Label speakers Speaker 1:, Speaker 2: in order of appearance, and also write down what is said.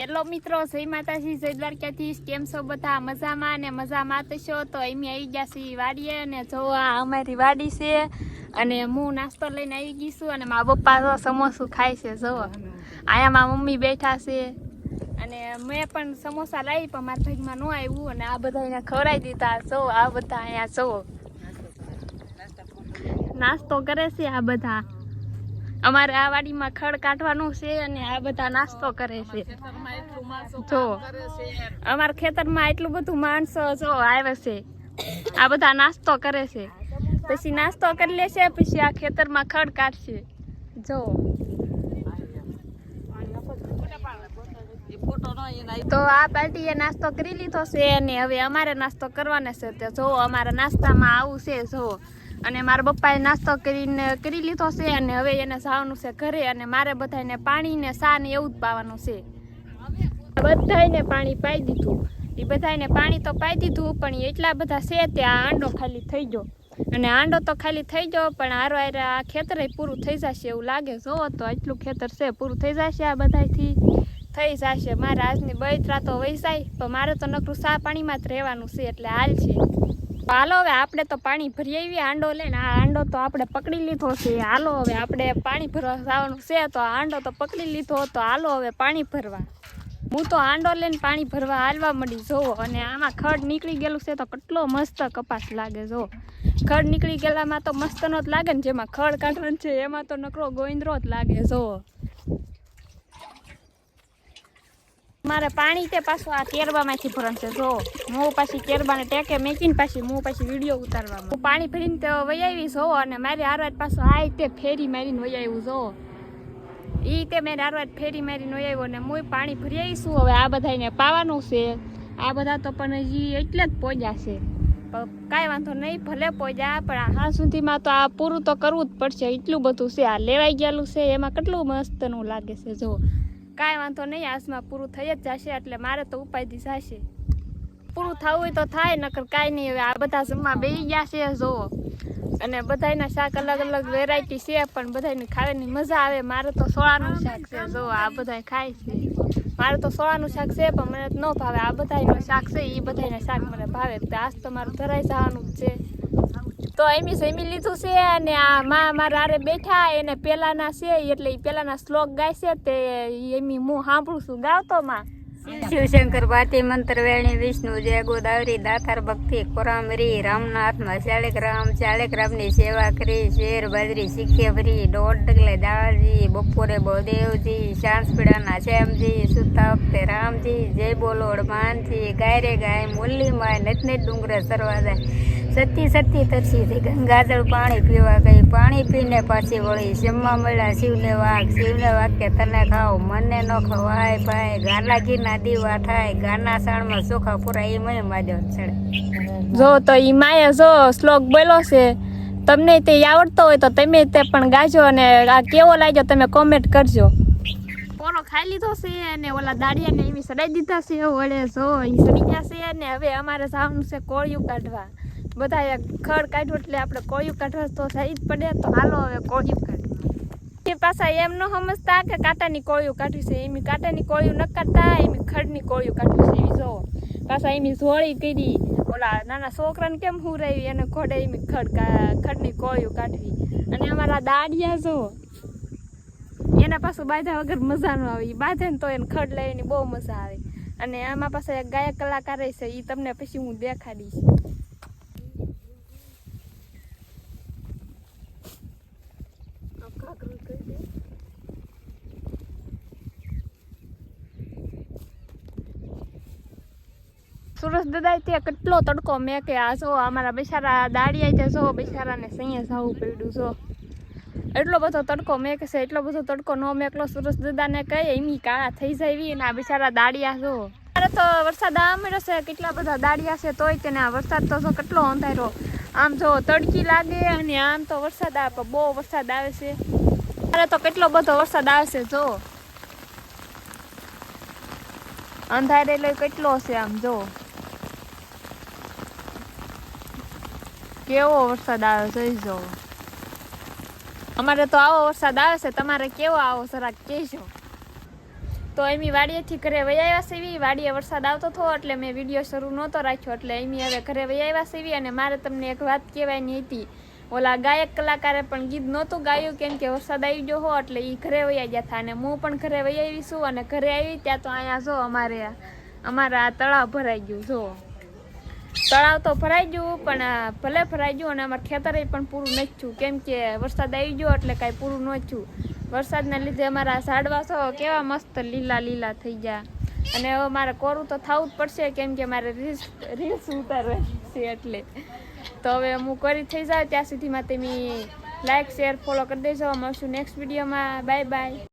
Speaker 1: Hello મિત્રો, જય માતાજી, જય દ્વારકાથી કેમ છો બધા? મજામાં અને મજામાં તો છો? તો એમ આવી ગયા છીએ વાડીએ અને જો આ અમારી વાડી છે અને હું નાસ્તો લઈને આવી ગઈ છું અને મારા પપ્પા તો સમોસું ખાય છે, જો. અહીંયા મારા મમ્મી બેઠા છે અને મેં પણ સમોસા લાવી, પણ મારા ભાગમાં ન આવ્યું અને આ બધા એને ખવડાવી દીધા. જો, આ બધા અહીંયા જો. નાસ્તો કરે છે આ બધા. અમારે આ વાડીમાં ખડ કાઢવાનું છે અને આ બધા નાસ્તો કરે છે. જો. અમારા ખેતરમાં એટલું બધું માણસો જો આવે છે. આ બધા નાસ્તો કરે છે. પછી નાસ્તો કરી લેશે પછી આ ખેતરમાં ખડ કાઢશે. જો. તો આ પાર્ટીએ નાસ્તો કરી લીધો છે અને હવે અમારે નાસ્તો કરવાનો છે. તો જો અમારા નાસ્તામાં આવું છે જો. અને મારા પપ્પાએ નાસ્તો કરીને કરી લીધો છે અને હવે એને જવાનું છે ઘરે અને મારે બધાને પાણી ને સા ને એવું જ પાવાનું છે. બધાને પાણી પાઈ દીધું. એ બધાને પાણી તો પાઈ દીધું, પણ એટલા બધા છે તે આંડો ખાલી થઈ ગયો. અને આંડો તો ખાલી થઈ ગયો, પણ હારો હારે આ ખેતર પૂરું થઈ જશે એવું લાગે. જોવો તો એટલું ખેતર છે, પૂરું થઈ જશે આ બધાથી થઈ જશે. મારે આજની બળતરા તો વૈસાય પણ મારે તો નકરું સા પાણીમાં જ રહેવાનું છે, એટલે હાલ છે. હાલો હવે આપણે તો પાણી ભરી આવી આંડો લઈને. આ આંડો તો આપણે પકડી લીધો છે. હાલો હવે આપણે પાણી ભરવા જવાનું છે. તો આંડો તો પકડી લીધો તો હાલો હવે પાણી ભરવા. હું તો આંડો લઈને પાણી ભરવા હાલવા મળી જોવો. અને આમાં ખડ નીકળી ગયેલું છે તો કેટલો મસ્ત કપાસ લાગે જો ખડ નીકળી ગયેલામાં તો મસ્ત નો જ લાગે ને, જેમાં ખડ કાઢવાનું છે, એમાં તો નકરો ગોવિંદરો જ લાગે, જોવો. મારે પાણી તે પાછું આ કેરબામાંથી ભરણ છે. જો, હું પાછી કેરબાને ટેકે મેકીને પાછી હું પાછી વીડિયો ઉતારવા હું પાણી ભરીને તો વહી આવી જો અને મારી હારવાજ પાછું આ તે ફેરી મારીને વહી આવ્યું જો. એ તે મેં આરવાજ ફેરી મારીને વહી આવ્યો ને હું પાણી ભરી આવીશું. હવે આ બધાને પાવાનું છે. આ બધા તો પણ હજી એટલે જ પોજ્યા છે. કાંઈ વાંધો નહીં, ભલે પોજ્યા પણ હા સુધીમાં તો આ પૂરું તો કરવું જ પડશે. એટલું બધું છે. આ લેવાઈ ગયેલું છે. એમાં કેટલું મસ્તનું લાગે છે, જો. કાંઈ વાંધો નહીં આસમાં પૂરું થઈ જ જશે, એટલે મારે તો ઉપાયથી જશે પૂરું થવું હોય તો થાય, નકર કાંઈ નહીં. હવે આ બધા જમવા બેસી ગયા છે જોવો અને બધાયના શાક અલગ અલગ વેરાયટી છે, પણ બધાને ખાવાની મજા આવે. મારે તો સોળાનું શાક છે જો આ બધા ખાય છે. મારે તો સોળાનું શાક છે, પણ મને ન ભાવે. આ બધાયનું શાક છે એ બધાયના શાક મને ભાવે. આજ તો મારું ધરાઈ જવાનું છે. તો એમી જમી લીધું છે અને આ માં મારા હારે બેઠા એને પેલાના છે એટલે પેલાના શ્લોક ગાય છે તે એમી હું સાંભળું છું. ગાવતો માં.
Speaker 2: શિવશંકર પાટી મંત્ર વેણી વિષ્ણુ જય ગોદાવરી દાતાર ભક્તિ કોરામરી રામનાથમાં ચાળેક રામ, ચાળેક રામની સેવા કરી, શેર બાજરી શીખે ભરી દોઢ ડગલે દાળજી, બપોરે બળદેવજી સાંજ પીડાના શ્યામજી સુતા વખતે રામજી, જય બોલો હનુમાનજી ગાય રે ગાય, મુરલી માય નતને ડુંગરે સરવા જાય. સતી સતી તરસીથી ગંગાજળ પાણી પીવા ગઈ. પાણી પીને પાછી વળી જમવા મળ્યા. શિવને વાઘ શિવને વાઘ કે તને ખાઓ મને ન ખવાય ભાઈ ગાના ઘીના દીવા થાય. ગાના સાણમાં ચોખા પૂરા એ મને માજો ચડે.
Speaker 1: જો તો ઈ માએ જો શ્લોક બોલો છે તમને તે આવડતો હોય તો તમે તે પણ ગાજો અને આ કેવો લાગ્યો તમે કોમેન્ટ કરજો. પોરો ખાઈ લીધો છે અને ઓલા દાડિયાને એવી સડાઈ દીધા છે. વળે જો એ સડી ગયા છે અને હવે અમારે સાવનું છે કોળિયું કાઢવા. બધા ખડ કાઢ્યું એટલે આપણે કોળિયું કાઢવા તો થઈ જ પડે. તો હાલો હવે કોયું કાઢવા એ પાછા એમ ન સમજતા કે કાંટાની કોળિયું કાઢવી છે. એમ કાંટાની કોળિયું ન કાઢતા, એમ ખડની કોળિયું કાઢવી છે. એવી જોવો. પાછા એમ ઝોળી કરી. ઓલા નાના છોકરાને કેમ હુરાવી એને ખોડે એમ ખડ ખડની કોળિયું કાઢવી. અને અમારા દાડિયા જો, એના પાછું બાંધા વગર મજા ન આવે. એ બાંધે ને તો એને ખડ લઈને બહુ મજા આવે. અને આમાં પાછા ગાયક કલાકાર છે. એ તમને પછી હું દેખાડીશ. સુરજ દાદા ત્યાં કેટલો તડકો મેં કે આ જો અમારા બિચારા દાડિયા ત્યાં જો બિચારાને સૈયા જવું પડ્યું જો એટલો બધો તડકો મેં કે છે, એટલો બધો તડકો ન મેકલો સુરજ દાદાને કહીએ એમની કાળા થઈ જાય અને આ બિચારા દાડિયા જો અત્યારે તો વરસાદ આ મળ્યો છે, કેટલા બધા દાડિયા છે, તોય તેને આ વરસાદ તો જો કેટલો અંધારો. આમ જો તડકી લાગે અને આમ તો વરસાદ આવે બહુ વરસાદ આવે છે. અત્યારે તો કેટલો બધો વરસાદ આવે છે જો અંધારેલો કેટલો છે આમ જો. કેવો વરસાદ આવે જોઈ જો અમારે તો આવો વરસાદ આવે છે, તમારે કેવો આવો જરાક કહેજો. તો એમી વાડીએથી ઘરે વહી આવ્યા સીવી વાડીએ વરસાદ આવતો હતો એટલે મેં વીડિયો શરૂ નહોતો રાખ્યો, એટલે એમી હવે ઘરે વહી આવ્યા સીવી અને મારે તમને એક વાત કહેવાની હતી. ઓલા ગાયક કલાકારે પણ ગીત નહોતું ગાયું કેમ કે વરસાદ આવી ગયો હો, એટલે એ ઘરે વહી ગયા હતા અને હું પણ ઘરે વહી આવી છું અને ઘરે આવી ત્યાં તો અહીંયા જો અમારે, અમારા આ તળાવ ભરાઈ ગયું, જો. તળાવ તો ભરાઈ ગયું, પણ ભલે ભરાઈ ગયું અને અમારે ખેતરે પણ પૂરું નથી થયું. કેમ કે વરસાદ આવી ગયો એટલે કાંઈ પૂરું ન થયું. વરસાદના લીધે અમારા ઝાડવાસો કેવા મસ્ત લીલા લીલા થઈ ગયા. અને હવે મારે કોરું તો થવું જ પડશે, કેમ કે મારે રીલ્સ રીલ્સ ઉતારવાની છે એટલે. તો હવે હું કરી થઈ જાઉં, ત્યાં સુધીમાં તમે લાઈક, શેર, ફોલો કરી દેજો. મળશું નેક્સ્ટ વિડીયોમાં. Bye bye.